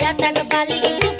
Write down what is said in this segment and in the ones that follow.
தங்க பாலி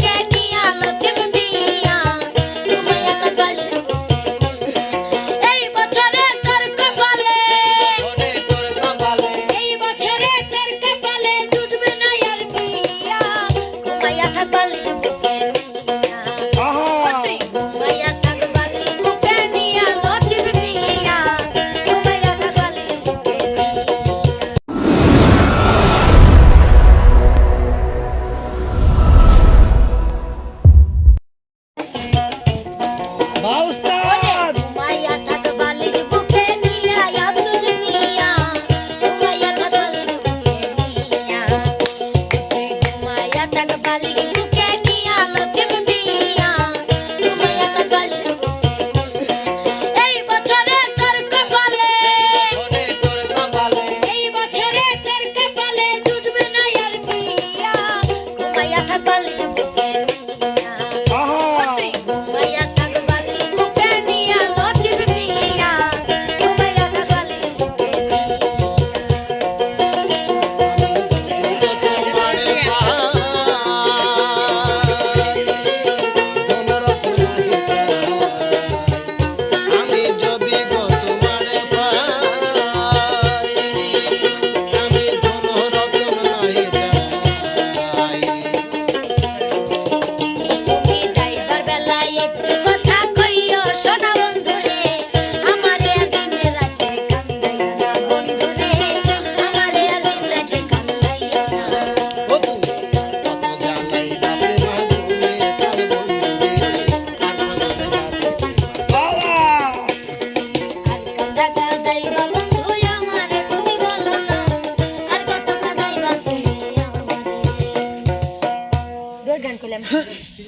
সুন্দর গান করলাম।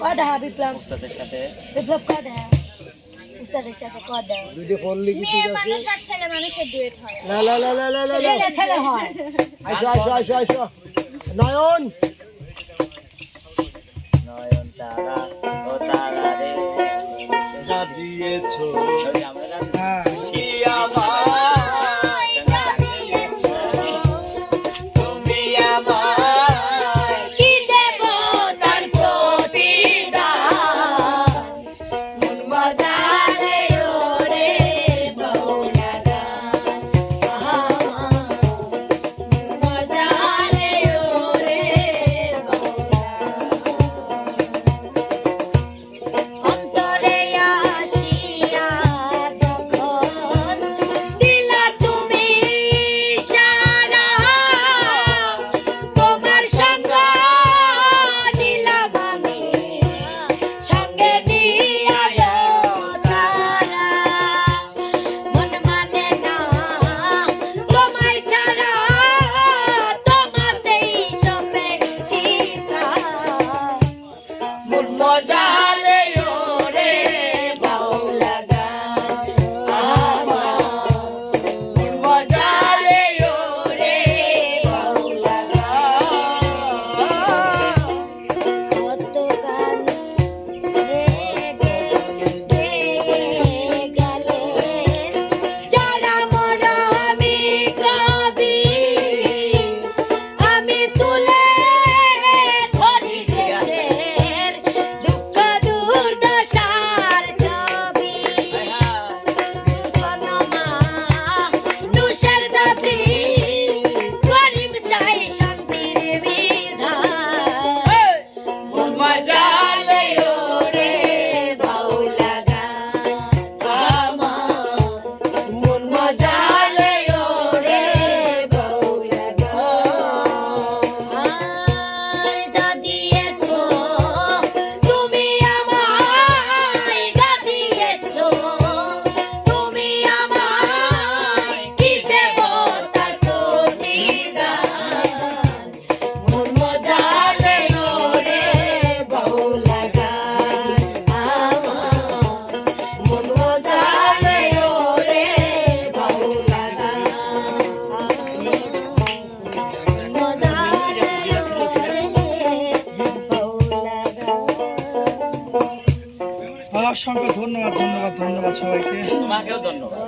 কদা বিপ্লব? উস্তাদের সাথে। বিপ্লব কদা? নয়ন! নয়ন তারা তারা রে। অসংখ্য ধন্যবাদ ধন্যবাদ ধন্যবাদ সবাইকে। তোমাকেও ধন্যবাদ।